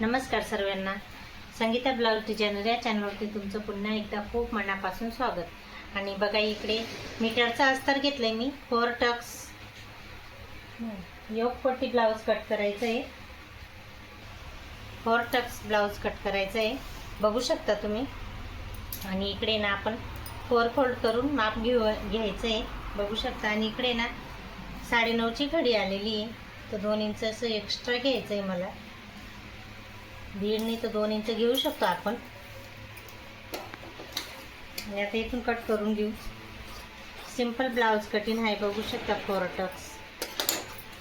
नमस्कार सर्वांना. Sangeeta blouse designer या चॅनलवरती तुमचं पुन्हा एकदा खूप मनापासून स्वागत. आणि बघा इकडे मीटरचा अस्तर घेतलंय मी. फोर टक्स योगपट्टी ब्लाऊज कट करायचं आहे फोर टक्स ब्लाऊज कट करायचं आहे बघू शकता तुम्ही. आणि इकडे ना आपण फोर फोल्ड करून माप घेऊ घ्यायचं आहे बघू शकता. आणि इकडे ना साडेनऊची घडी आलेली आहे. तर दोन इंच असं एक्स्ट्रा घ्यायचं आहे मला. दीडनी तर दोन इंच घेऊ शकतो आपण. आणि आता इथून कट करून घेऊ. सिंपल ब्लाऊज कटिंग आहे बघू शकता फोर टक्स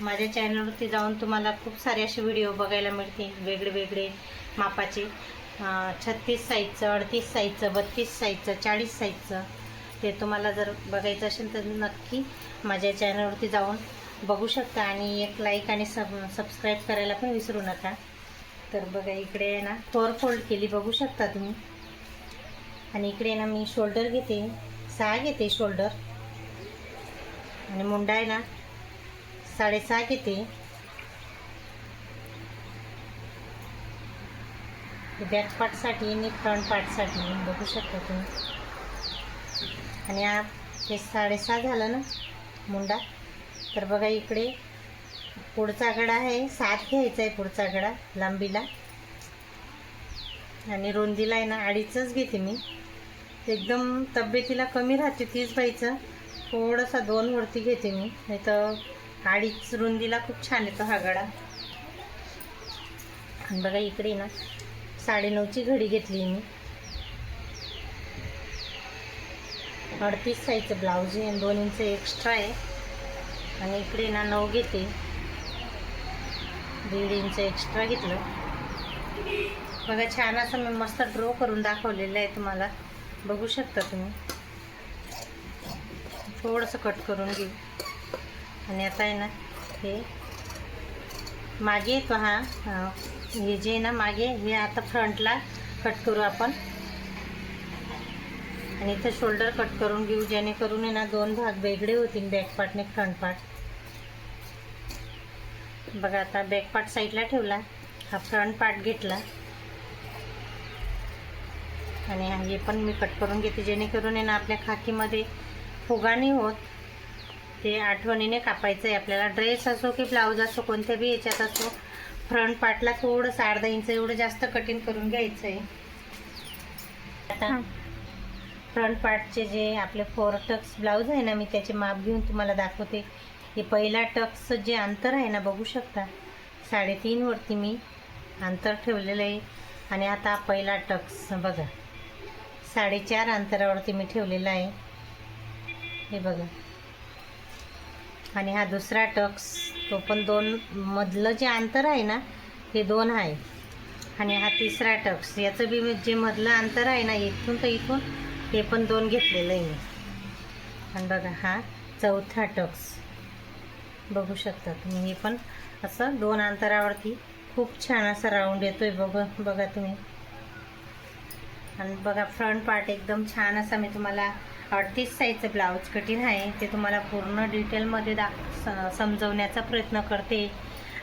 माझ्या चॅनलवरती जाऊन तुम्हाला खूप सारे असे व्हिडिओ बघायला मिळतील वेगळे वेगळे मापाचे छत्तीस साईजचं अडतीस साईजचं बत्तीस साईजचं चाळीस साईजचं ते तुम्हाला जर बघायचं असेल तर नक्की माझ्या चॅनलवरती जाऊन बघू शकता. आणि एक लाईक आणि सब सबस्क्राईब करायला पण विसरू नका. तर बघा इकडे आहे ना फोर फोल्ड केली बघू शकता तुम्ही. आणि इकडे ना मी शोल्डर घेते सहा घेते शोल्डर. आणि मुंडा आहे ना साडेसहा घेते. बॅक पार्टसाठी आणि फ्रंट पार्टसाठी बघू शकता तुम्ही. आणि हा हे साडेसहा झालं ना मुंडा. तर बघा इकडे पुढचा गडा आहे. सात घ्यायचा आहे पुढचा गडा लांबीला. आणि रुंदीला आहे ना अडीचच घेते मी. एकदम तब्येतीला कमी राहते तीच बाईचं. थोडासा दोन वरती घेते मी. नाही तर अडीच रुंदीला खूप छान येतो हा गडा. आणि बघा इकडे ना साडेनऊची घडी घेतली मी. अडतीस साईजचं ब्लाऊज आहे आणि दोन इंच एक्स्ट्रा आहे. आणि इकडे ना नऊ घेते. दीड इंच एक्स्ट्रा घेतलं. बघा छान असं मी मस्त ड्रॉ करून दाखवलेलं आहे तुम्हाला. बघू शकता तुम्ही. थोडंसं कट करून घेऊ. आणि आता आहे ना हे मागे येतो हा हे जे आहे ना मागे हे आता फ्रंटला कट करू आपण. आणि इथं शोल्डर कट करून घेऊ जेणेकरून आहे ना दोन भाग वेगळे होतील बॅक पार्ट आणि फ्रंट पार्ट बघा आता बॅक पार्ट साईडला ठेवला. हा फ्रंट पार्ट घेतला. आणि हे पण मी कट करून घेते. जेणेकरून आहे ना आपल्या खाकीमध्ये फुगा नाही होत. ते आठवणीने कापायचं आहे आपल्याला ड्रेस असो की ब्लाऊज असो कोणत्या बी याच्यात असो फ्रंट पार्टला थोडंसं अर्धा इंच एवढं जास्त कटिंग करून घ्यायचं आहे आता फ्रंट पार्टचे जे आपले फोर टक्स ब्लाऊज आहे ना मी त्याचे माप घेऊन तुम्हाला दाखवते. हे पहिला टक्सचं जे अंतर आहे ना बघू शकता. साडेतीनवरती मी अंतर ठेवलेलं आहे. आणि आता पहिला टक्स बघा. साडेचार अंतरावरती मी ठेवलेला आहे. हे बघा. आणि हा दुसरा टक्स तो पण दोन मधलं जे अंतर आहे ना हे दोन आहे. आणि हा तिसरा टक्स याचं बी जे मधलं अंतर आहे ना इथून तर इथून हे पण दोन घेतलेलं आहे मी. आणि बघा हा चौथा टक्स. बघू शकता तुम्ही. हे पण असं दोन अंतरावरती खूप छान असा राऊंड येतोय बघ बघा तुम्ही. आणि बघा फ्रंट पार्ट एकदम छान असा मी तुम्हाला अडतीस साईजचं ब्लाऊज कटिंग आहे. ते तुम्हाला पूर्ण डिटेलमध्ये दा स- समजवण्याचा प्रयत्न करते.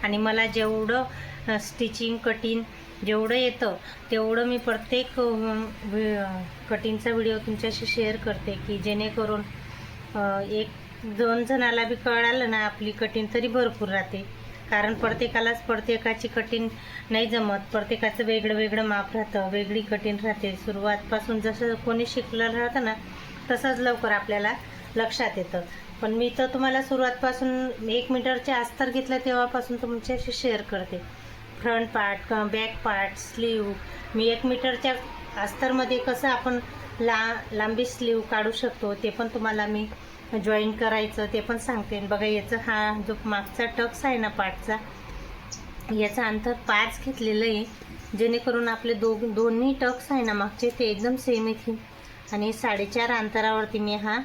आणि मला जेवढं स्टिचिंग कटिंग जेवढं येतं तेवढं मी प्रत्येक कटिंगचा व्हिडिओ तुमच्याशी शेअर करते की जेणेकरून एक दोन जणाला बी कळालं ना आपली कठीण तरी भरपूर राहते. कारण प्रत्येकालाच प्रत्येकाची कठीण नाही जमत. प्रत्येकाचं वेगळं वेगळं माप राहतं वेगळी कठीण राहते. सुरुवातपासून जसं कोणी शिकलं राहतं ना तसंच लवकर आपल्याला लक्षात येतं. पण मी तर तुम्हाला सुरुवातपासून एक मीटरचे अस्तर घेतलं तेव्हापासून तुमच्याशी शेअर करते. Front part back part sleeve. मी एक मीटरच्या अस्तरमध्ये कसं आपण ला लांबी स्लीव काढू शकतो. ते पण तुम्हाला मी जॉईन करायचं ते पण सांगते. बघा याचं हा जो मागचा टक्स आहे ना पार्टचा याचं अंतर पाच घेतलेलं आहे. जेणेकरून आपले दो दोन्ही टक्स आहे ना मागचे ते एकदम सेम येतील आणि साडेचार अंतरावरती मी हा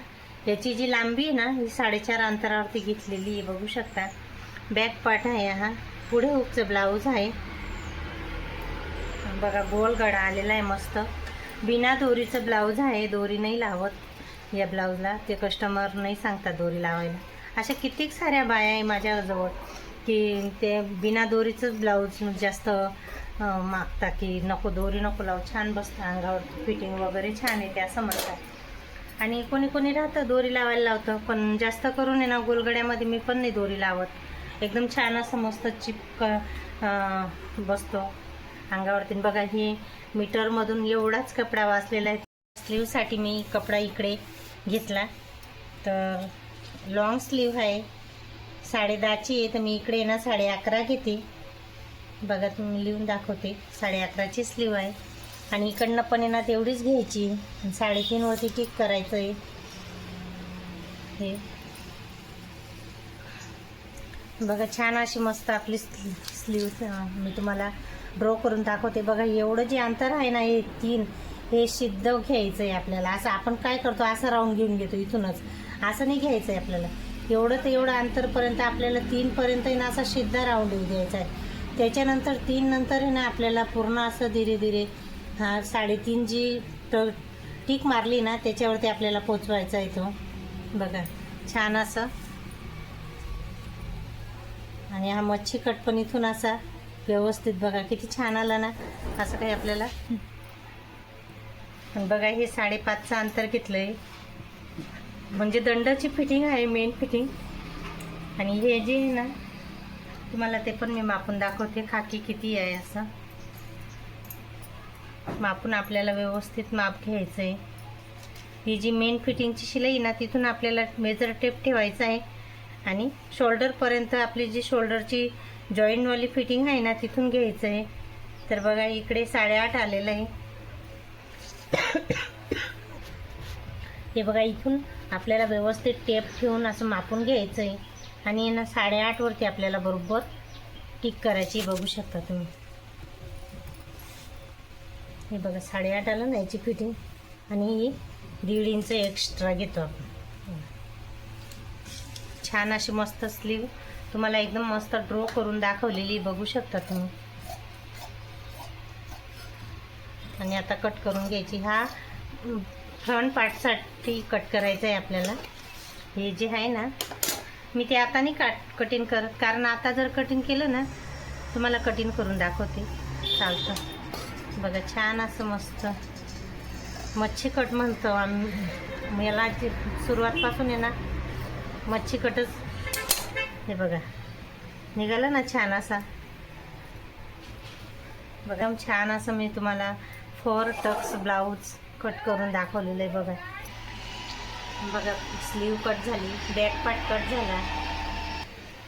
याची जी लांबी आहे ना ही साडेचार अंतरावरती घेतलेली आहे बघू शकता. बॅक पार्ट आहे हा. पुढे हुकचं ब्लाऊज आहे. बघा गोल गडा आलेला आहे मस्त. बिना दोरीचं ब्लाऊज आहे दोरी नाही लावत. या ब्लाऊजला ते कस्टमर नाही सांगतात दोरी लावायला. अशा कित्येक साऱ्या बाया आहे माझ्याजवळ की ते बिना दोरीचंच ब्लाऊज जास्त मागता की नको दोरी नको लावू छान बसतं अंगावर फिटिंग वगैरे छान येते असं म्हणतात. आणि कोणी कोणी राहतं दोरी लावायला लावतं पण जास्त करून आहे ना गोलगड्यामध्ये मी पण नाही दोरी लावत. एकदम छान असं मस्त चिपक बसतो. अंगावरती. बघा हे मीटरमधून एवढाच कपडा वाचलेला आहे. स्लीवसाठी मी कपडा इकडे घेतला. तर लॉंग स्लीव आहे. साडे दहाची आहे तर मी इकडे ना साडे अकरा घेते. बघा तुम्ही लिहून दाखवते. साडे अकराची स्लीव आहे. आणि इकडनं पण आहे ना तेवढीच घ्यायची. साडेतीनवरती किक करायचं आहे हे. बघा छान अशी मस्त आपली स्लीव मी तुम्हाला ड्रॉ करून दाखवते. बघा एवढं जे अंतर आहे ना हे तीन हे सिद्ध घ्यायचं आहे आपल्याला. असं आपण काय करतो? असं राऊंड घेऊन घेतो इथूनच. असं नाही घ्यायचं आहे आपल्याला. एवढं तर एवढं अंतरपर्यंत आपल्याला तीनपर्यंत आहे ना असा सिद्ध राऊंड येऊ द्यायचा आहे त्याच्यानंतर तीन नंतर आहे ना आपल्याला पूर्ण असं धीरे धीरे हा साडेतीन जी ट टीक मारली ना त्याच्यावरती आपल्याला पोचवायचा आहे तो. बघा छान असं. आणि हा मच्छी कट पण इथून असा व्यवस्थित बघा किती छान आला ना? असं काही आपल्याला? बघा हे साडेपाचचं अंतर घेतलं आहे म्हणजे दंडाची फिटिंग आहे मेन फिटिंग. आणि हे जे आहे ना तुम्हाला ते पण मी मापून दाखवते खाकी किती आहे असं. मापून आपल्याला व्यवस्थित माप घ्यायचं आहे ही जी मेन फिटिंगची शिलाई आहे ना तिथून आपल्याला मेजर टेप ठेवायचं आहे. आणि शोल्डरपर्यंत आपली जी शोल्डरची जॉईंटवाली फिटिंग आहे ना तिथून घ्यायचं आहे तर बघा इकडे साडेआठ आलेलं आहे. हे बघा इथून आपल्याला व्यवस्थित टेप ठेवून असं मापून घ्यायचं आहे आणि ना साडेआठवरती आपल्याला बरोबर टिक करायची बघू शकता तुम्ही. हे बघा साडेआठ आलं ना याची फिटिंग आणि ही दीड इंच एक्स्ट्रा घेतो आपण. छान अशी मस्त स्लीव तुम्हाला एकदम मस्त ड्रो करून दाखवलेली बघू शकता तुम्ही. आणि आता कट करून घ्यायची. हा फ्रंट पार्टसाठी कट करायचं आहे आपल्याला. हे जे आहे ना मी ते आता नाही काट कटिंग करत. कारण आता जर कटिंग केलं ना तुम्हाला कटिंग करून दाखवते. चालतं. बघा छान असं मस्त. मच्छी कट म्हणतो आम्ही. याला जे सुरुवातपासून आहे ना मच्छी कटच हे बघा. निघालं ना छान असा. बघा छान असं मी तुम्हाला फोर टक्स ब्लाऊज कट करून दाखवलेलं आहे बघा. बघा स्लीव कट झाली बॅक पार्ट कट झाला.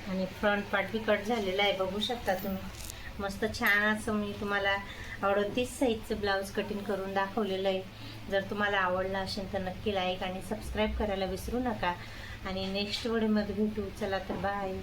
आणि फ्रंट पार्ट बी कट झालेला आहे. बघू शकता तुम्ही. मस्त छान असं मी तुम्हाला अडतीस साईजचं ब्लाऊज कटिंग करून दाखवलेलं आहे. जर तुम्हाला आवडलं असेल तर नक्की लाईक आणि सबस्क्राईब करायला विसरू नका. आणि नेक्स्ट व्हिडिओमध्ये भेटू चला तर बाय